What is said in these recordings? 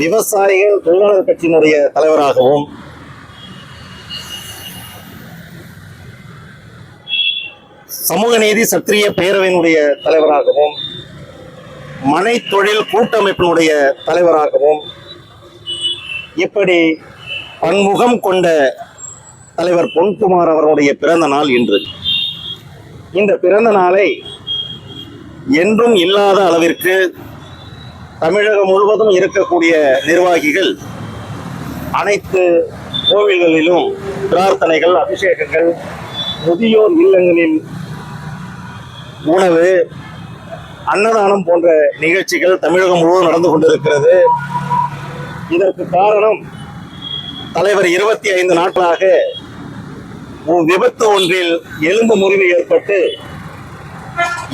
விவசாயிகள் தொழிலாளர் கட்சியினுடைய தலைவராகவும் சமூக நீதி சத்திரிய பேரவையினுடைய தலைவராகவும் மனை தொழில் கூட்டமைப்பினுடைய தலைவராகவும் இப்படி பன்முகம் கொண்ட தலைவர் பொன்குமார் அவர்களுடைய பிறந்த நாள் இன்று. இந்த பிறந்த நாளை என்றும் இல்லாத அளவிற்கு தமிழகம் முழுவதும் இருக்கக்கூடிய நிர்வாகிகள் அனைத்து கோவில்களிலும் பிரார்த்தனைகள் அபிஷேகங்கள் முதியோர் இல்லங்களில் உணவு அன்னதானம் போன்ற நிகழ்ச்சிகள் தமிழகம் முழுவதும் நடந்து கொண்டிருக்கிறது. இதற்கு காரணம் தலைவர் இருபத்தி ஐந்து நாட்களாக விபத்து ஒன்றில் எலும்பு முறிவு ஏற்பட்டு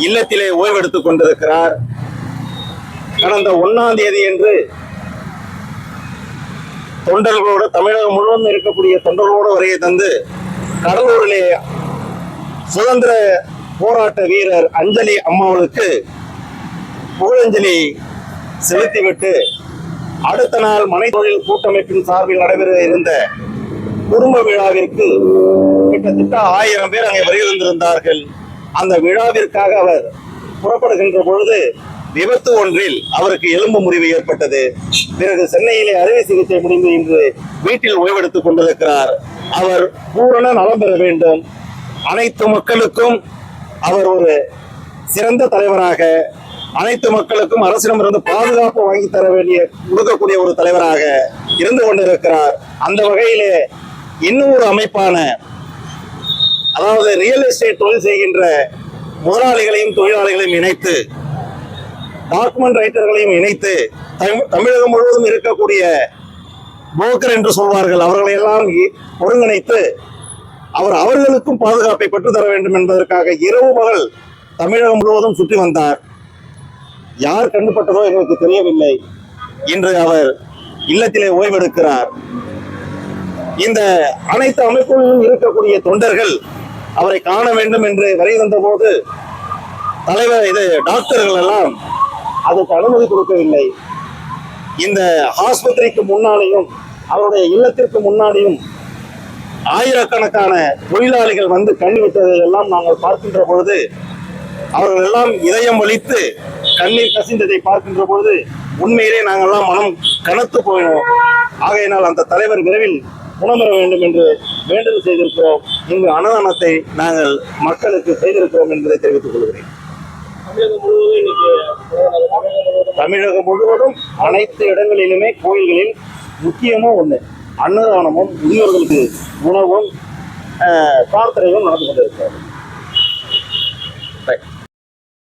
இல்லத்திலே ஓய்வெடுத்துக் கொண்டிருக்கிறார். கடந்த ஒன்னாம் தேதி என்று தொண்டர்களோடு தமிழகம் முழுவதும் இருக்கக்கூடிய தொண்டர்களோடு வரையை தந்து கடலூரிலே சுதந்திர போராட்ட வீரர் அஞ்சலி அம்மாவுக்கு புகழஞ்சலி செலுத்திவிட்டு அடுத்த நாள் மனை தொழில் கூட்டமைப்பின் சார்பில் நடைபெற இருந்த குடும்ப விழாவிற்கு கிட்டத்தட்ட ஆயிரம் பேர் அங்கே வருகை அந்த விழாவிற்காக அவர் புறப்படுகின்ற பொழுது விபத்து ஒன்றில் அவருக்கு எலும்பு முறிவு ஏற்பட்டது. பிறகு சென்னையிலே அறுவை சிகிச்சை முடிந்து இன்று வீட்டில் ஓய்வெடுத்துக் கொண்டிருக்கிறார். அவர் பூரண நலம் பெற வேண்டும். அனைத்து மக்களுக்கும் அவர் ஒரு சிறந்த தலைவராக அனைத்து மக்களுக்கும் அரசிடமிருந்து பாதுகாப்பு வாங்கி தர வேண்டிய கொடுக்கக்கூடிய ஒரு தலைவராக இருந்து கொண்டிருக்கிறார். அந்த வகையிலே இன்னும் ஒரு அமைப்பான அதாவது ரியல் எஸ்டேட் தொழில் செய்கின்ற முதலாளிகளையும் தொழிலாளிகளையும் இணைத்து டாக்குமெண்ட் ரைட்டர்களையும் இணைத்து தமிழ்- தமிழகம் முழுவதும் இருக்கக்கூடிய புரோக்கர் என்று சொல்வார்கள். அவர்களை எல்லாம் ஒருங்கிணைத்து அவர் அவர்களுக்கும் பாதுகாப்பை பெற்றுத்தர வேண்டும் என்பதற்காக இரவு பகல் தமிழகம் முழுவதும் சுற்றி வந்தார். யார் கண்டுபட்டதோ எங்களுக்கு தெரியவில்லை இன்று அவர் இல்லத்திலே ஓய்வெடுக்கிறார். இந்த அனைத்து அமைப்புகளிலும் இருக்கக்கூடிய தொண்டர்கள் அவரை காண வேண்டும் என்று வரை தந்த போது தலைவர் இது டாக்டர்கள் எல்லாம் அதற்கு அனுமதி கொடுக்கவில்லை. இந்த ஆஸ்பத்திரிக்கு முன்னாலேயும் அவருடைய இல்லத்திற்கு முன்னாடியும் ஆயிரக்கணக்கான தொழிலாளிகள் வந்து கண்ணிவிட்டதை எல்லாம் நாங்கள் பார்க்கின்ற பொழுது அவர்கள் எல்லாம் இதயம் வலித்து கண்ணீர் கசிந்ததை பார்க்கின்ற பொழுது உண்மையிலே நாங்கள்லாம் மனம் கனத்து போயினோம். ஆகையினால் அந்த தலைவர் விரைவில் குணமர வேண்டும் என்று வேண்டுதல் செய்திருக்கிறோம். இங்கு அன்னதானத்தை நாங்கள் மக்களுக்கு செய்திருக்கிறோம் என்பதை தெரிவித்துக் கொள்கிறேன். தமிழகம் முழுவதும் அனைத்து இடங்களிலுமே கோயில்களில் முக்கியமா ஒண்ணு அன்னதானமும் முதியோர்களுக்கு உணவும் ஆஹ், பிரார்த்தனையும் நடந்து கொண்டிருக்கிறது Right.